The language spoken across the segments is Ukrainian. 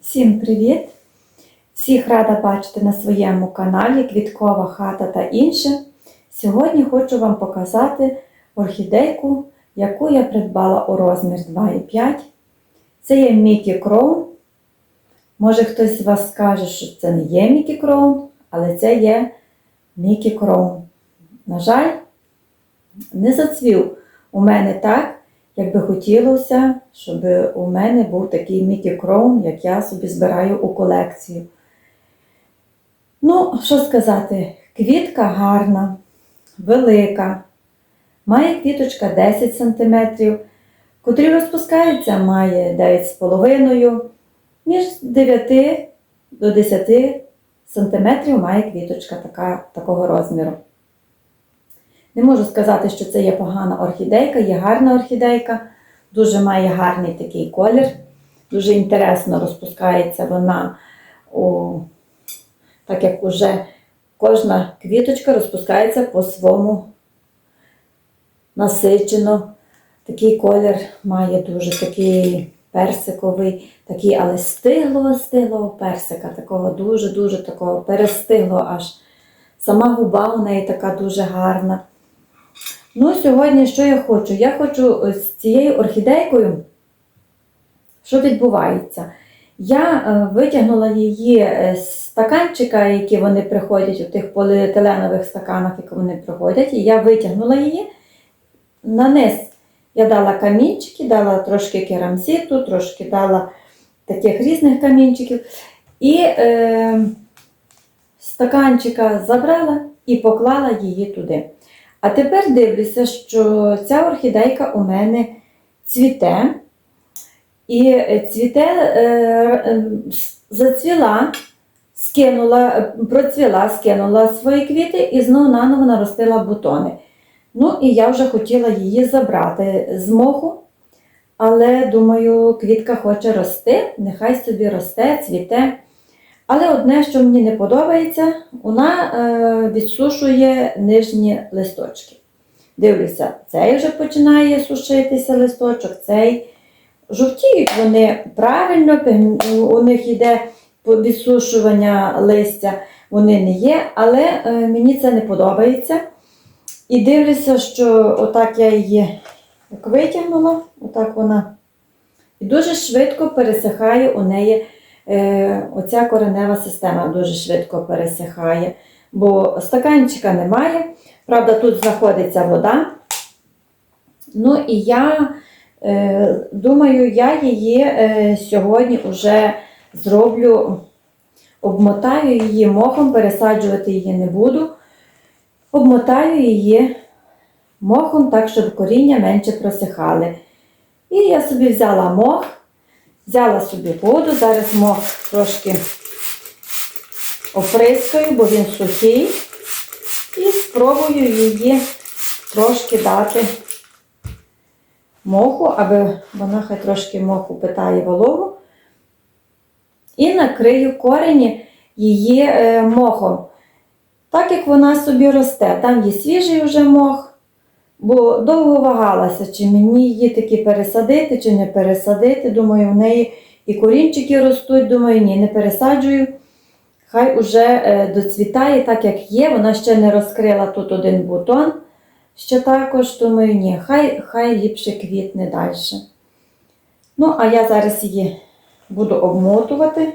Всім привіт! Всіх рада бачити на своєму каналі Квіткова хата та інше. Сьогодні хочу вам показати орхідейку, яку я придбала у розмір 2,5. Це є Мікі Кроун. Може хтось з вас скаже, що це не є Мікі Кроун, але це є Мікі Кроун. На жаль, не зацвів у мене так, як би хотілося, щоб у мене був такий Мікі Кроун, як я собі збираю у колекцію. Ну, що сказати, квітка гарна, велика, має квіточка 10 см, котрі розпускаються, має 9,5 між 9 до 10 см має квіточка така, такого розміру. Не можу сказати, що це є погана орхідейка, є гарна орхідейка, дуже має гарний такий колір. Дуже інтересно розпускається вона, у, так як уже кожна квіточка розпускається по своєму насичено. Такий колір має дуже такий персиковий, такий, але стиглого, стиглого персика, такого дуже-дуже такого перестиглого аж. Сама губа у неї така дуже гарна. Ну, сьогодні що я хочу? Я хочу з цією орхідейкою, що відбувається? Я е, витягнула її з стаканчика, які вони приходять у тих поліетиленових стаканах, які вони приходять, і я витягнула її на низ. Я дала камінчики, дала трошки керамзиту, трошки дала таких різних камінчиків. І е, стаканчика забрала і поклала її туди. А тепер дивлюся, що ця орхідейка у мене цвіте. І цвіте е, е, зацвіла, скинула, процвіла, скинула свої квіти і знову наново наростила бутони. Ну, і я вже хотіла її забрати з моху, але думаю, квітка хоче рости, нехай собі росте, цвіте. Але одне, що мені не подобається, вона е, відсушує нижні листочки. Дивлюся, цей вже починає сушитися листочок, цей. Жовтіють вони правильно, у них йде відсушування листя, вони не є, але е, мені це не подобається. І дивлюся, що отак я її витягнула, отак вона. І дуже швидко пересихає у неї оця коренева система, дуже швидко пересихає, бо стаканчика немає. Правда, тут знаходиться вода. Ну і я е, думаю, я її е, сьогодні вже зроблю, обмотаю її мохом, пересаджувати її не буду. Обмотаю її мохом, так, щоб коріння менше просихали. І я собі взяла мох, взяла собі воду, зараз мох трошки оприскаю, бо він сухий. І спробую її трошки дати моху, аби вона хай трошки моху питає вологу. І накрию корені її е, мохом. Так як вона собі росте, там є свіжий вже мох, бо довго вагалася, чи мені її таки пересадити, чи не пересадити. Думаю, в неї і корінчики ростуть, думаю, ні, не пересаджую. Хай уже е, доцвітає, так як є, вона ще не розкрила тут один бутон. Ще також, думаю, ні, хай хай ліпше квітне далі. Ну, а я зараз її буду обмотувати.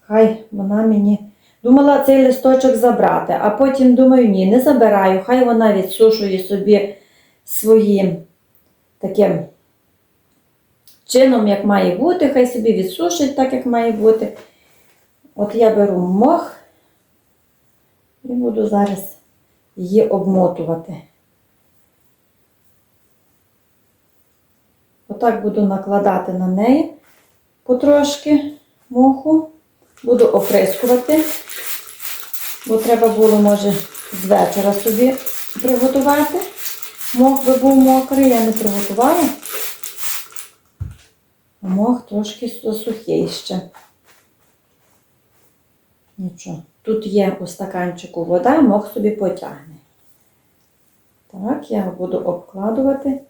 Хай вона мені. Думала цей листочок забрати, а потім думаю, ні, не забираю, хай вона відсушує собі своїм таким чином, як має бути, хай собі відсушить так, як має бути. От я беру мох і буду зараз її обмотувати. Отак буду накладати на неї потрошки моху, буду оприскувати, бо треба було, може, з вечора собі приготувати. Мох би був мокрий, я не приготувала. Мох трошки сухий ще. Нічого. Тут є у стаканчику вода, мох собі потягне. Так, я буду обкладувати.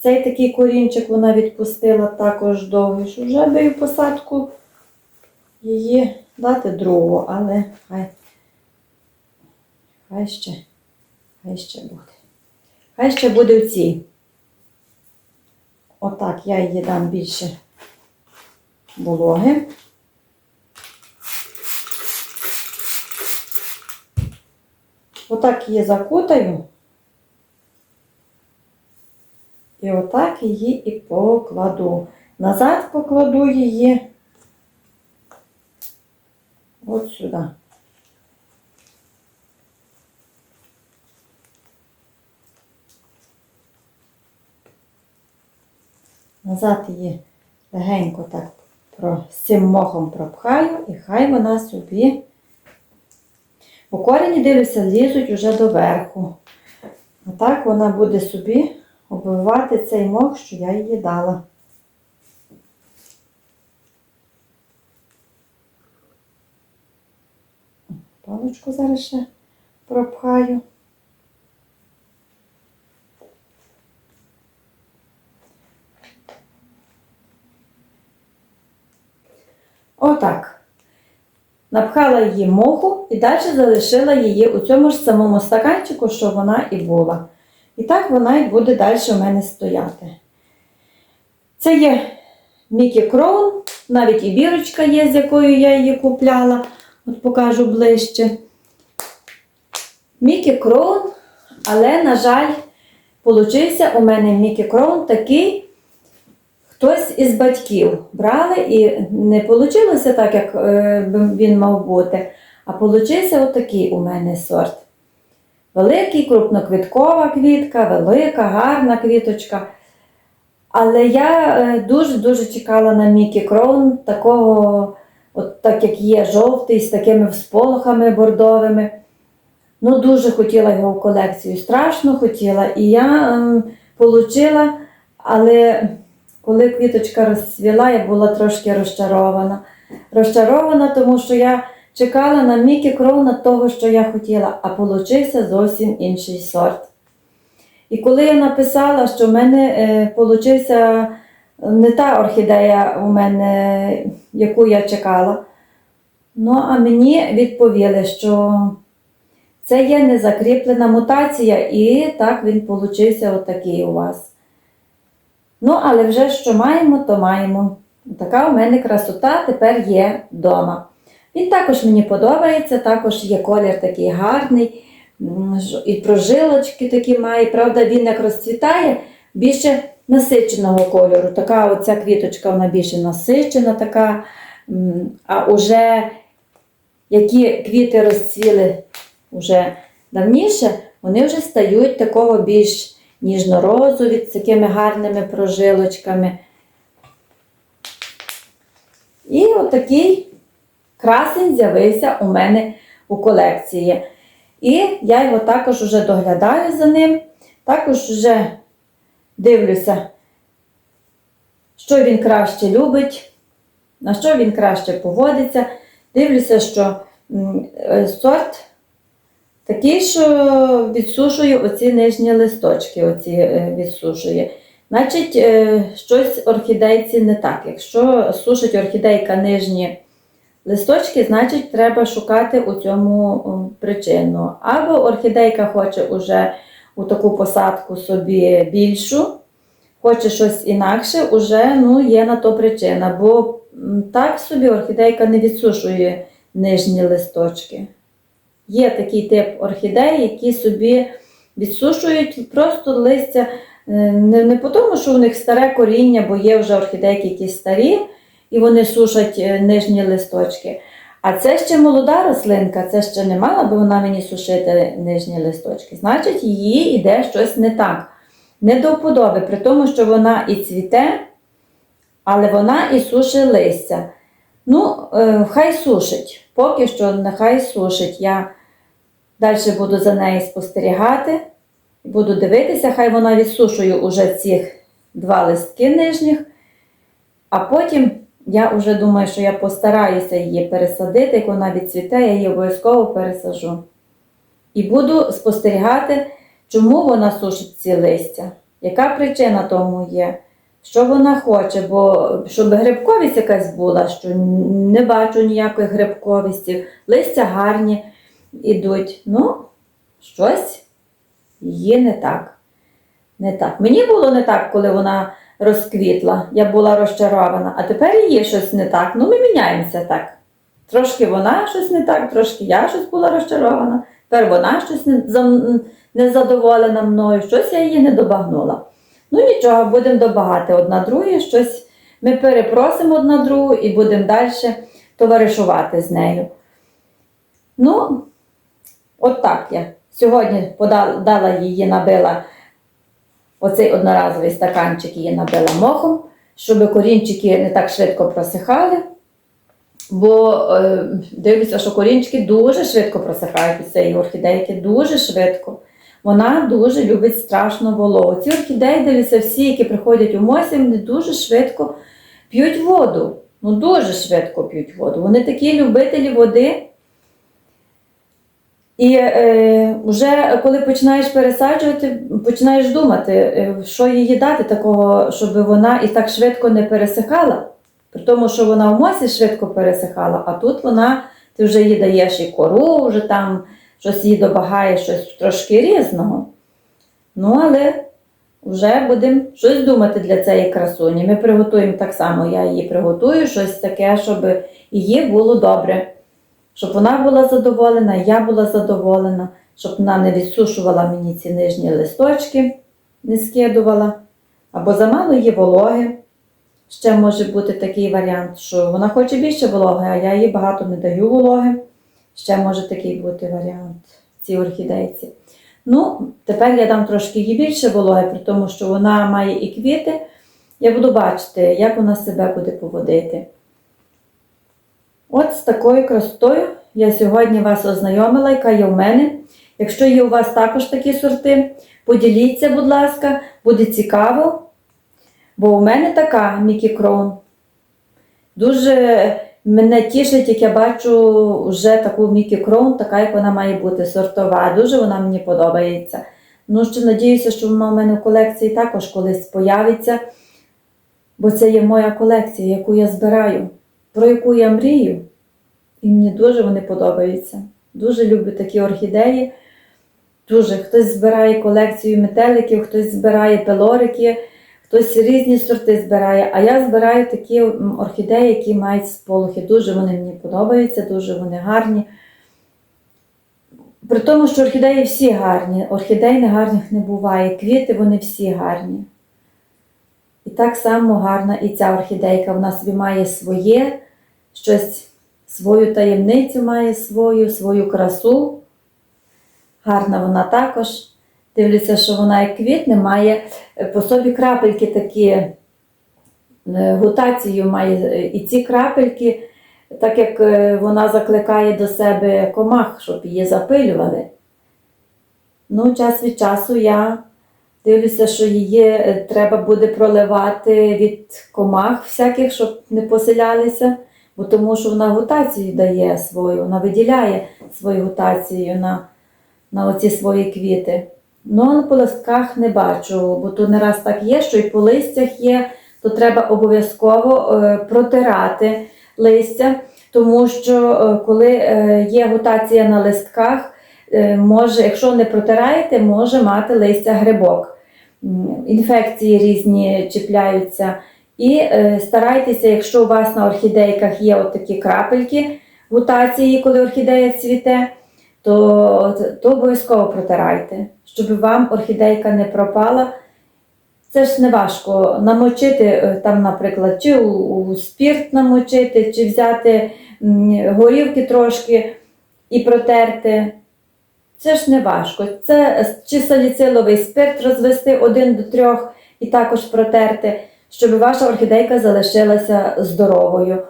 Цей такий корінчик вона відпустила також довгий, що вже даю посадку її дати другу, але хай, хай ще, хай ще буде. Хай ще буде в цій. Отак я її дам більше вологи. Отак її закутаю. І отак її і покладу. Назад покладу її от сюди. Назад її легенько так з цим мохом пропхаю, і хай вона собі. У корені, дивлюся, лізуть уже до верху. А так вона буде собі обвивати цей мох, що я їй дала. Паличку зараз ще пропхаю. Отак. Напхала її моху і далі залишила її у цьому ж самому стаканчику, що вона і була. І так вона і буде далі у мене стояти. Це є Мікі Кроун, навіть і бірочка є, з якою я її купляла. От покажу ближче. Мікі Кроун, але, на жаль, получився у мене Мікі Кроун такий. Хтось із батьків брали і не вийшло так, як е, він мав бути, а получився отакий у мене сорт. Великий, крупноквіткова квітка, велика, гарна квіточка. Але я е, дуже-дуже чекала на Мікі Кроун, такого, от так як є, жовтий, з такими всполохами бордовими. Ну, дуже хотіла його в колекцію, страшно хотіла. І я е, отримала, але коли квіточка розцвіла, я була трошки розчарована. Розчарована, тому що я чекала на Мікі Кроуна того, що я хотіла, а получився зовсім інший сорт. І коли я написала, що в мене е, не та орхідея у мене, яку я чекала, ну а мені відповіли, що це є незакріплена мутація, і так він получився отакий у вас. Ну, але вже що маємо, то маємо. Така у мене красота тепер є вдома. Він також мені подобається, також є колір такий гарний, і прожилочки такі має. Правда, він як розцвітає більше насиченого кольору. Така оця квіточка вона більше насичена, така. А уже які квіти розцвіли вже давніше, вони вже стають такого більш ніжно-розові, з такими гарними прожилочками. І отакий красень з'явився у мене у колекції. І я його також вже доглядаю за ним, також вже дивлюся, що він краще любить, на що він краще поводиться. Дивлюся, що е, сорт такий, що відсушує оці нижні листочки, оці е, відсушує. Значить, е, щось орхідейці не так. Якщо сушить орхідейка нижні листочки, значить треба шукати у цьому причину. Або орхідейка хоче уже у таку посадку собі більшу, хоче щось інакше, уже ну, є на то причина. Бо так собі орхідейка не відсушує нижні листочки. Є такий тип орхідей, які собі відсушують просто листя е, не, не по тому, що у них старе коріння, бо є вже орхідейки, які старі, і вони сушать е, нижні листочки. А це ще молода рослинка, це ще не мала би вона мені сушити нижні листочки. Значить, її йде щось не так. Не до вподоби, при тому, що вона і цвіте, але вона і сушить листя. Ну, е, хай сушить. Поки що нехай сушить. Я далі буду за нею спостерігати. Буду дивитися, хай вона відсушує уже цих два листки нижніх. А потім я вже думаю, що я постараюся її пересадити, як вона відцвіте, я її обов'язково пересажу. І буду спостерігати, чому вона сушить ці листя. Яка причина тому є? що вона хоче, бо щоб грибковість якась була, що не бачу ніякої грибковісті, листя гарні ідуть. Ну, щось є не так. Не так. Мені було не так, коли вона розквітла. Я була розчарована, а тепер її щось не так. Ну, ми міняємося так. Трошки вона щось не так, трошки я щось була розчарована, тепер вона щось не, задоволена мною, щось я її не добагнула. Ну нічого, будемо добагати одна другої, щось ми перепросимо одна другу і будемо далі товаришувати з нею. Ну, от так я. Сьогодні подала, дала її, набила оцей одноразовий стаканчик її набила мохом, щоб корінчики не так швидко просихали. Бо е, дивлюся, що корінчики дуже швидко просихають від цієї орхідейки, дуже швидко. Вона дуже любить страшно вологу. Ці орхідеї, дивлюся, всі, які приходять у мосі, вони дуже швидко п'ють воду. Ну, дуже швидко п'ють воду. Вони такі любителі води. І е, вже коли починаєш пересаджувати, починаєш думати, е, що їй дати такого, щоб вона і так швидко не пересихала. При тому, що вона в мосі швидко пересихала, а тут вона, ти вже їй даєш і кору, вже там щось їй добагаєш, щось трошки різного. Ну, але вже будемо щось думати для цієї красуні. Ми приготуємо так само, я її приготую, щось таке, щоб її було добре. Щоб вона була задоволена, я була задоволена, щоб вона не відсушувала мені ці нижні листочки, не скидувала, або замало її вологи. Ще може бути такий варіант, що вона хоче більше вологи, а я їй багато не даю вологи. Ще може такий бути варіант цій орхідейці. Ну, тепер я дам трошки їй більше вологи, при тому, що вона має і квіти. Я буду бачити, як вона себе буде поводити. От з такою красотою я сьогодні вас ознайомила, яка є в мене. Якщо є у вас також такі сорти, поділіться, будь ласка, буде цікаво. Бо у мене така Мікі Кроун. Дуже мене тішить, як я бачу вже таку Мікі Кроун, така, як вона має бути, сортова. Дуже вона мені подобається. Ну, ще надіюся, що вона у мене в колекції також колись появиться. Бо це є моя колекція, яку я збираю, про яку я мрію. І мені дуже вони подобаються. Дуже люблю такі орхідеї. Дуже хтось збирає колекцію метеликів, хтось збирає пелорики, хтось різні сорти збирає. А я збираю такі орхідеї, які мають сполохи. Дуже вони мені подобаються, дуже вони гарні. При тому, що орхідеї всі гарні, орхідей негарних не буває. Квіти вони всі гарні. І так само гарна і ця орхідейка. Вона собі має своє, щось, свою таємницю має свою, свою красу. Гарна вона також. Дивлюся, що вона як квітне, має е, по собі крапельки такі, е, гутацію має. е, І ці крапельки, так як вона закликає до себе комах, щоб її запилювали. Ну, час від часу я дивлюся, що її е, треба буде проливати від комах всяких, щоб не поселялися, бо тому що вона гутацію дає свою, вона виділяє свою гутацію на, на оці свої квіти. Ну, по листках не бачу, бо то не раз так є, що і по листях є, то треба обов'язково е, протирати листя, тому що е, коли є гутація на листках, може, якщо не протираєте, може мати листя грибок. Інфекції різні чіпляються. І е, старайтеся, якщо у вас на орхідейках є такі крапельки гутації, коли орхідея цвіте, то, то обов'язково протирайте, щоб вам орхідейка не пропала. Це ж не важко намочити, е, там, наприклад, чи у, спірт намочити, чи взяти м, горілки трошки і протерти. Це ж не важко. Це чи саліциловий спирт розвести один до трьох і також протерти, щоб ваша орхідейка залишилася здоровою.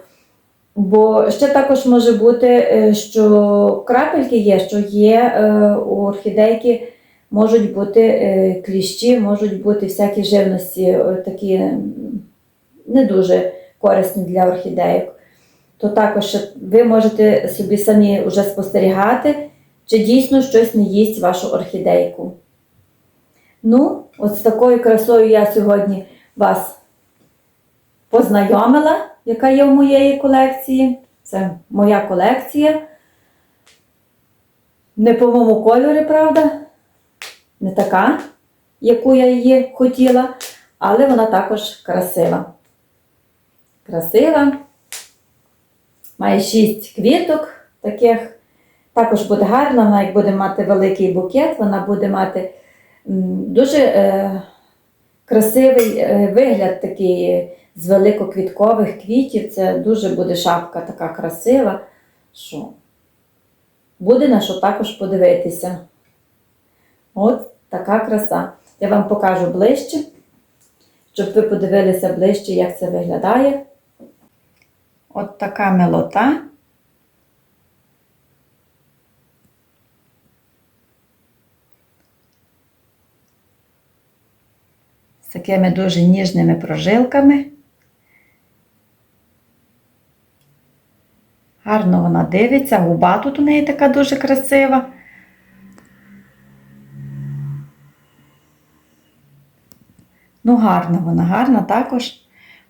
Бо ще також може бути, е, що крапельки є, що є е, у орхідейки можуть бути е, кліщі, можуть бути всякі живності, е, такі не дуже корисні для орхідейок. То також ви можете собі самі вже спостерігати, чи дійсно щось не їсть вашу орхідейку. Ну, от з такою красою я сьогодні вас познайомила, яка є в моєї колекції. Це моя колекція. Не по моєму кольорі, правда? Не така, яку я її хотіла, але вона також красива. Красива. Має шість квіток таких. Також буде гарна, вона як буде мати великий букет, вона буде мати дуже е, красивий е, вигляд такий з великоквіткових квітів. Це дуже буде шапка така красива. Що буде на що також подивитися. От така краса. Я вам покажу ближче, щоб ви подивилися ближче, як це виглядає. От така милота. Такими дуже ніжними прожилками. Гарно вона дивиться, губа тут у неї така дуже красива. Ну, гарна вона, гарна також.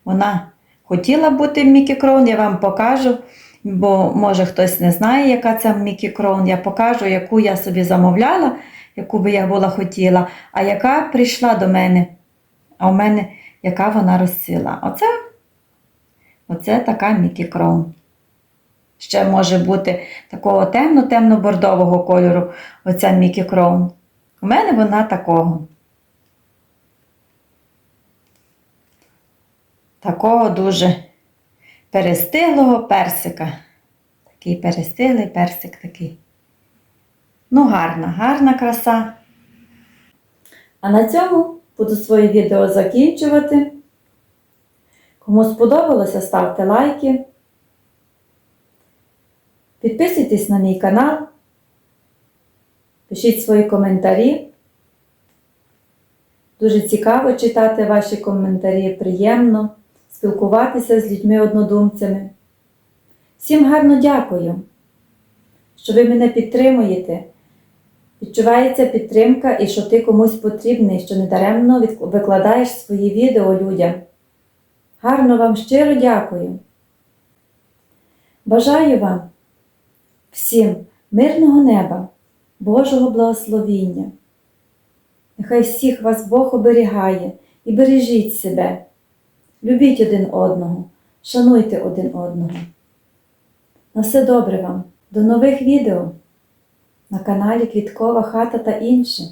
Вона хотіла бути Мікі Кроун, я вам покажу, бо може хтось не знає, яка це Мікі Кроун. Я покажу, яку я собі замовляла, яку би я була хотіла, а яка прийшла до мене. А у мене яка вона розцвіла. Оце, оце така Мікі Кроун. Ще може бути такого темно-темно-бордового кольору, оця Мікі Кроун. У мене вона такого. Такого дуже перестиглого персика. Такий перестиглий персик такий. Ну, гарна, гарна краса. А на цьому буду своє відео закінчувати. Кому сподобалося, ставте лайки. Підписуйтесь на мій канал, пишіть свої коментарі. Дуже цікаво читати ваші коментарі, приємно спілкуватися з людьми-однодумцями. Всім гарно дякую, що ви мене підтримуєте. Відчувається підтримка і що ти комусь потрібний, що недаремно викладаєш свої відео людям. Гарно вам щиро дякую. Бажаю вам всім мирного неба, Божого благословіння. Нехай всіх вас Бог оберігає і бережіть себе. Любіть один одного, шануйте один одного. На все добре вам. До нових відео на каналі Квіткова Хата та інше.